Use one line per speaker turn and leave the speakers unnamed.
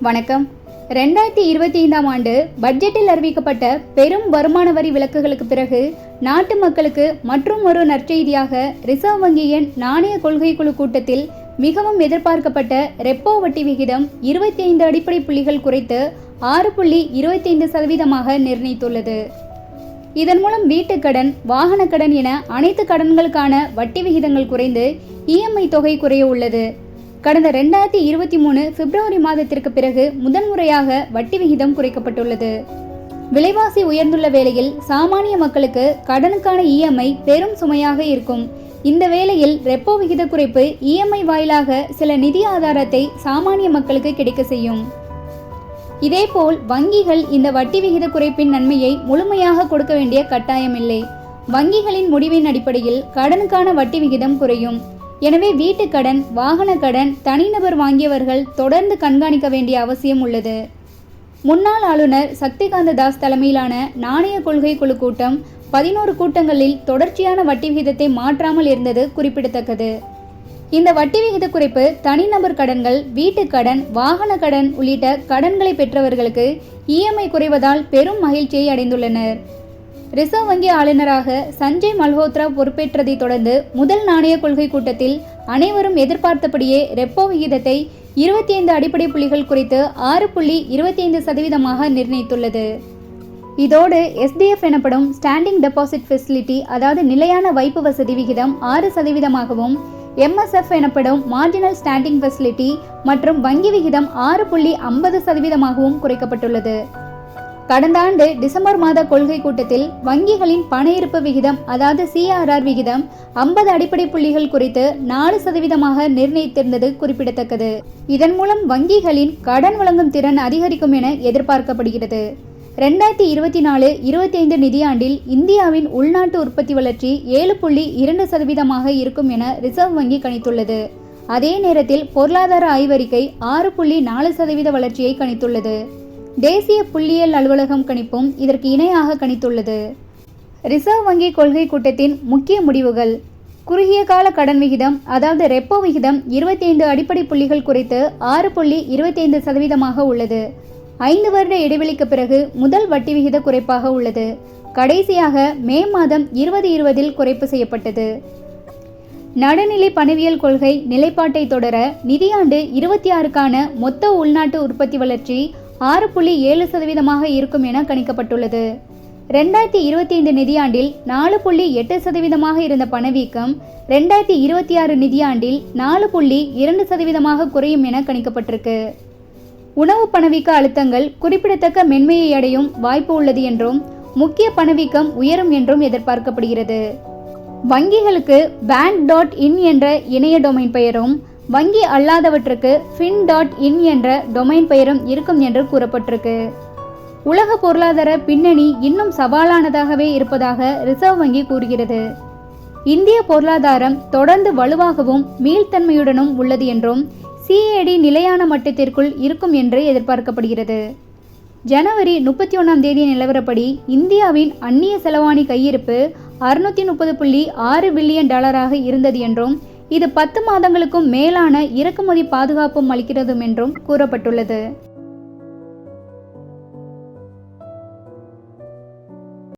வணக்கம். ரெண்டாயிரத்தி இருபத்தி ஐந்தாம் ஆண்டு பட்ஜெட்டில் அறிவிக்கப்பட்ட பெரும் வருமான வரி விலக்குகளுக்கு பிறகு நாட்டு மக்களுக்கு மற்றும் ஒரு நற்செய்தியாக ரிசர்வ் வங்கியின் நாணய கொள்கை குழு கூட்டத்தில் மிகவும் எதிர்பார்க்கப்பட்ட ரெப்போ வட்டி விகிதம் இருபத்தி ஐந்து அடிப்படை புள்ளிகள் குறைத்து ஆறு புள்ளி இருபத்தி ஐந்து சதவீதமாக நிர்ணயித்துள்ளது. இதன் மூலம் வீட்டுக்கடன் வாகனக் கடன் என அனைத்து கடன்களுக்கான வட்டி விகிதங்கள் குறைந்து இஎம்ஐ தொகை குறைய உள்ளது. கடந்த ரெண்டாயிரத்தி இருபத்தி மூணு பிப்ரவரி மாதத்திற்கு பிறகு முதன்முறையாக வட்டி விகிதம் குறைக்கப்பட்டுள்ளது. விலைவாசி உயர்ந்துள்ள வேளையில் சாமானிய மக்களுக்கு கடனுக்கான இஎம்ஐ பெரும் சுமையாக இருக்கும். இந்த வேளையில் ரெப்போ விகித குறைப்பு இஎம்ஐ வாயிலாக சில நிதி ஆதாரத்தை சாமானிய மக்களுக்கு கிடைக்க செய்யும். இதேபோல் வங்கிகள் இந்த வட்டி விகித குறைப்பின் நன்மையை முழுமையாக கொடுக்க வேண்டிய கட்டாயமில்லை. வங்கிகளின் முடிவின் அடிப்படையில் கடனுக்கான வட்டி விகிதம் குறையும். எனவே வீட்டுக் கடன் வாகன கடன் தனிநபர் வாங்கியவர்கள் தொடர்ந்து கண்காணிக்க வேண்டிய அவசியம் உள்ளது. முன்னாள் ஆளுநர் சக்திகாந்த தாஸ் தலைமையிலான நாணய கொள்கை குழு கூட்டம் பதினோரு கூட்டங்களில் தொடர்ச்சியான வட்டி விகிதத்தை மாற்றாமல் இருந்தது குறிப்பிடத்தக்கது. இந்த வட்டி விகித குறைப்பு தனிநபர் கடன்கள் வீட்டுக் கடன் வாகன கடன் உள்ளிட்ட கடன்களை பெற்றவர்களுக்கு இஎம்ஐ குறைவதால் பெரும் மகிழ்ச்சியை அடைந்துள்ளனர். ரிசர்வ் வங்கி ஆளுநராக சஞ்சய் மல்ஹோத்ரா பொறுப்பேற்றதைத் தொடர்ந்து முதல் நாணய கொள்கை கூட்டத்தில் அனைவரும் எதிர்பார்த்தபடியே ரெப்போ விகிதத்தை இருபத்தி ஐந்து அடிப்படை புள்ளிகள் குறித்து ஆறு புள்ளி இருபத்தி ஐந்து சதவீதமாக நிர்ணயித்துள்ளது. இதோடு எஸ்டிஎஃப் எனப்படும் ஸ்டாண்டிங் டெபாசிட் ஃபெசிலிட்டி அதாவது நிலையான வைப்பு வசதி விகிதம் ஆறு சதவீதமாகவும் எம்எஸ்எஃப் எனப்படும் மார்ஜினல் ஸ்டாண்டிங் ஃபெசிலிட்டி மற்றும் வங்கி விகிதம் ஆறு புள்ளி ஐம்பது சதவீதமாகவும் குறைக்கப்பட்டுள்ளது. கடந்த ஆண்டு டிசம்பர் மாத கொள்கை கூட்டத்தில் வங்கிகளின் பண இருப்பு விகிதம் அதாவது சிஆர்ஆர் விகிதம் ஐம்பது அடிப்படை புள்ளிகள் குறித்து நாலு சதவீதமாக நிர்ணயித்திருந்தது குறிப்பிடத்தக்கது. இதன் மூலம் வங்கிகளின் கடன் வழங்கும் திறன் அதிகரிக்கும் என எதிர்பார்க்கப்படுகிறது. ரெண்டாயிரத்தி இருபத்தி நாலு இருபத்தி ஐந்து நிதியாண்டில் இந்தியாவின் உள்நாட்டு உற்பத்தி வளர்ச்சி ஏழு புள்ளி இரண்டு சதவீதமாக இருக்கும் என ரிசர்வ் வங்கி கணித்துள்ளது. அதே நேரத்தில் பொருளாதார ஆய்வறிக்கை ஆறு புள்ளி நாலு சதவீத வளர்ச்சியை கணித்துள்ளது. தேசிய புள்ளியியல் அலுவலகம் கணிப்பும் இதற்கு இணையாக கணித்துள்ளது. ரிசர்வ் வங்கி கொள்கை கூட்டத்தின் முக்கிய முடிவுகள். குறுகிய கால கடன் விகிதம் அதாவது ரெப்போ விகிதம் இருபத்தைந்து அடிப்படை புள்ளிகள் குறைத்து ஆறு புள்ளி இருபத்தைந்து சதவீதமாக உள்ளது. ஐந்து வருட இடைவெளிக்கு பிறகு முதல் வட்டி விகித குறைப்பாக உள்ளது. கடைசியாக மே மாதம் இருபது இருபதில் குறைப்பு செய்யப்பட்டது. நடுநிலை பணவியல் கொள்கை நிலைப்பாட்டை தொடர நிதியாண்டு இருபத்தி ஆறுக்கான மொத்த உள்நாட்டு உற்பத்தி வளர்ச்சி ஆறு புள்ளி ஏழு சதவீதமாக இருக்கும் என கணிக்கப்பட்டுள்ளது. ரெண்டாயிரத்தி இருபத்தி ஐந்து நிதியாண்டில் நாலு புள்ளி எட்டு சதவீதமாக இருந்த பணவீக்கம் ரெண்டாயிரத்தி இருபத்தி ஆறு நிதியாண்டில் நாலு புள்ளி இரண்டு சதவீதமாக குறையும் என கணிக்கப்பட்டிருக்கு. உணவு பணவீக்க அழுத்தங்கள் குறிப்பிடத்தக்க மென்மையை அடையும் வாய்ப்பு உள்ளது என்றும் முக்கிய பணவீக்கம் உயரும் என்றும் எதிர்பார்க்கப்படுகிறது. வங்கிகளுக்கு பேங்க் டாட் இன் என்ற இணைய டொமைன் பெயரும் வங்கி அல்லாதவற்றுக்கு ஃபின் டாட் இன் என்ற டொமைன் பெயரும் இருக்கும் என்று கூறப்பட்டிருக்கு. உலக பொருளாதார பின்னணி இன்னும் சவாலானதாகவே இருப்பதாக ரிசர்வ் வங்கி கூறுகிறது. இந்திய பொருளாதாரம் தொடர்ந்து வலுவாகவும் மீள்தன்மையுடனும் உள்ளது என்றும் சிஏடி நிலையான மட்டத்திற்குள் இருக்கும் என்று எதிர்பார்க்கப்படுகிறது. ஜனவரி முப்பத்தி ஒன்றாம் தேதி நிலவரப்படி இந்தியாவின் அந்நிய செலவாணி கையிருப்பு அறுநூத்தி முப்பது புள்ளி ஆறு பில்லியன் டாலராக இருந்தது என்றும் இது பத்து மாதங்களுக்கும் மேலான இறக்குமதி பாதுகாப்பும் அளிக்கிறதும் என்றும் கூறப்பட்டுள்ளது.